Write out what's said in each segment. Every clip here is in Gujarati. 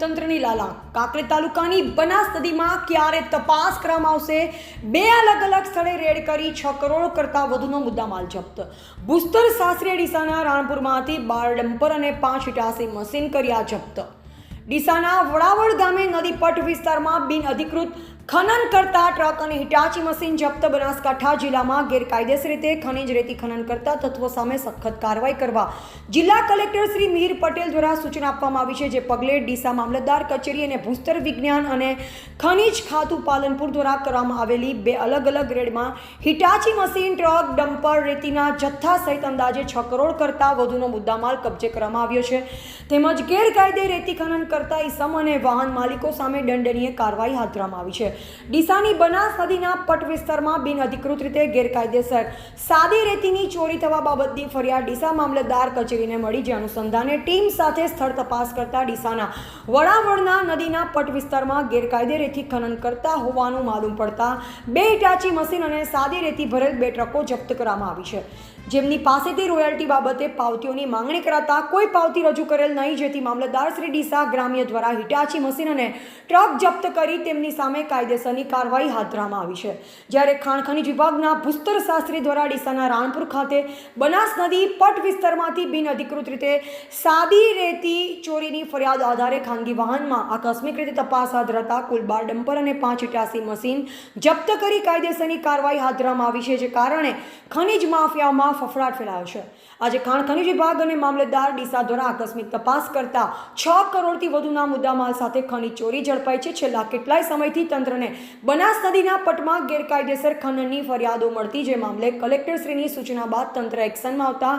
કાંકરેજ તાલુકાની બનાસ નદીમાં ક્યારે તપાસ કરવામાં આવશે? બે અલગ અલગ સ્થળે રેડ કરી છ કરોડ કરતાં વધુનો મુદ્દામાલ જપ્ત. ભૂસ્તર સાસરી ડીસાના રાણપુરમાંથી બાર ડમ્પર અને પાંચ ઇટાસી મશીન કર્યા જપ્ત. ડીસાના વડાવડ ગામે નદી પટ વિસ્તારમાં બિન અધિકૃત ખનન કરતા ટ્રક અને હિટાચી મશીન જપ્ત બનાસકાંઠા જિલ્લામાં ગેરકાયદેસર રીતે ખનીજ રેતી ખનન કરતા તત્વો સામે સખત કાર્યવાહી કરવા જિલ્લા કલેક્ટર શ્રી મિહિર પટેલ દ્વારા સૂચના આપવામાં આવી છે, જે પગલે ડીસા મામલતદાર કચેરી અને ભૂસ્તર વિજ્ઞાન અને ખનીજ ખાતું પાલનપુર દ્વારા કરવામાં આવેલી બે અલગ અલગ રેડમાં હિટાચી મશીન, ટ્રક, ડમ્પર રેતીના જથ્થા સહિત અંદાજે છ કરોડ કરતાં વધુનો મુદ્દામાલ કબજે કરવામાં આવ્યો છે. તેમજ ગેરકાયદે રેતી ખનન કરતા ઈસમ અને વાહન માલિકો સામે દંડનીય કાર્યવાહી હાથ ધરવામાં આવી છે. ડીસાની બનાસ નદીના પટ વિસ્તારમાં બિન અધિકૃત રીતે ગેરકાયદેસર સાદી રેતીની ચોરી થવા બાબતની ફરિયાદ ડીસા મામલતદાર કચેરીને મળી, જે અનુસંધાને ટીમ સાથે સ્થળ તપાસ કરતા ડીસાના વડાવળના નદીના પટ વિસ્તારમાં ગેરકાયદે રેતી ખનન કરતા હોવાનું માલુમ પડતા બે ઇટાચી મશીન અને સાદી રેતી ભરેલ બે ટ્રકો જપ્ત કરવામાં આવી છે. જેમની પાસેથી રોયલ્ટી બાબતે પાવતીઓની માંગણી કરાતા કોઈ પાવતી રજૂ કરેલ નહીં, જેથી મામલતદાર શ્રી ડીસા ગ્રામ્ય દ્વારા હિટાચી મશીન અને ટ્રક જપ્ત કરી તેમની સામે કાયદેસરની કાર્યવાહી હાથ ધરવામાં આવી છે. જ્યારે ખાણ ખનીજ વિભાગના ભૂસ્તર શાસ્ત્રી દ્વારા ડીસાના રાણપુર ખાતે બનાસ નદી પટ વિસ્તારમાંથી બિન રીતે સાદી રેતી ચોરીની ફરિયાદ આધારે ખાનગી વાહનમાં આકસ્મિક રીતે તપાસ હાથ ધરતા કુલ બાર ડમ્પર અને પાંચ ઇટાસી મશીન જપ્ત કરી કાયદેસરની કાર્યવાહી હાથ ધરવામાં આવી છે, જે કારણે ખનીજ માફિયાઓમાં ફફડાટ ફેલાયો છે. આજે ખાણ ખનીજ વિભાગ અને મામલતદાર ડીસા દ્વારા આકસ્મિક તપાસ કરતા છ કરોડથી વધુના મુદ્દામાલ સાથે ખનીજ ચોરી ઝડપાઈ છે. છેલ્લા કેટલાય સમયથી તંત્રને બનાસ નદીના પટમાં ગેરકાયદેસર ખનનની ફરિયાદો મળતી જે મામલે કલેક્ટરશ્રીની સૂચના બાદ તંત્ર એક્શનમાં આવતા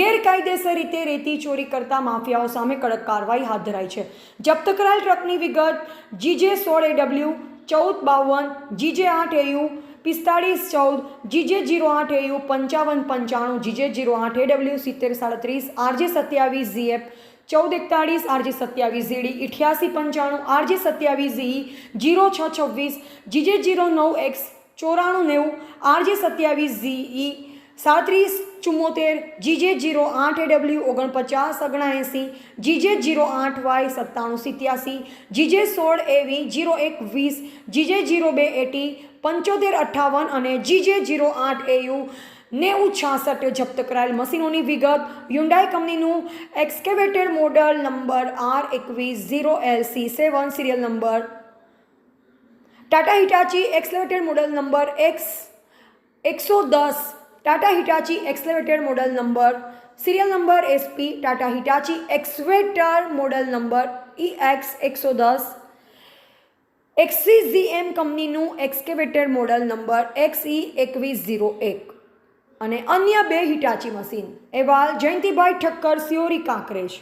ગેરકાયદેસર રીતે રેતી ચોરી કરતા માફિયાઓ સામે કડક કાર્યવાહી હાથ ધરાઈ છે. જપ્ત કરાયેલ ટ્રકની વિગત જીજે સોળ એડબલ્યુ ચૌદ બાવન, જીજે આઠ એયુ પિસ્તાળીસ ચૌદ, જીજે જીરો આઠ એયુ પંચાવન પંચાણું, જીજે જીરો આઠ એડબલ્યુ સિત્તેર સાડત્રીસ, આરજે સત્યાવીસ ઝીએફ ચૌદ એકતાળીસ, આરજે સત્યાવીસ ઝીડી ઇઠ્યાસી પંચાણું, આરજે સત્યાવીસ, ઝી જીરો છ છવ્વીસ, જીજે જીરો નવ એક્સ, ચોરાણું નેવું, આરજે સત્યાવીસ, ઝી ઈ સાડત્રીસ, ચુમ્મોતેર, જીજે જીરો આઠ એડબ્લ્યુ ઓગણપચાસ, ઓગણએંસી, જીજે જીરો આઠ વાય સત્તાણું સિત્યાસી, જીજે સોળ એવી જીરો એક વીસ, જીજે જીરો બે એટી, પંચોતેર અઠ્ઠાવન અને જીજે જીરો આઠ એયુ નેવું છાસઠ જપ્ત કરાયેલ મશીનોની વિગત. યુન્ડાઈ કંપનીનું એક્સકેવેટેડ મોડલ નંબર આર એકવીસ zero L C seven serial number Tata Hitachi excavated model number X એકસો દસ. Tata Hitachi excavated model number serial number SP Tata Hitachi excavator model number E X એકસો દસ. એક્સીઝીએમ કંપનીનું excavated model number X E એકવીસ ઝીરો એક. અને અન્ય બે હિટાચી મશીન અહેવાલ જયંતિભાઈ ઠક્કર સિયોરી કાંકરેજ.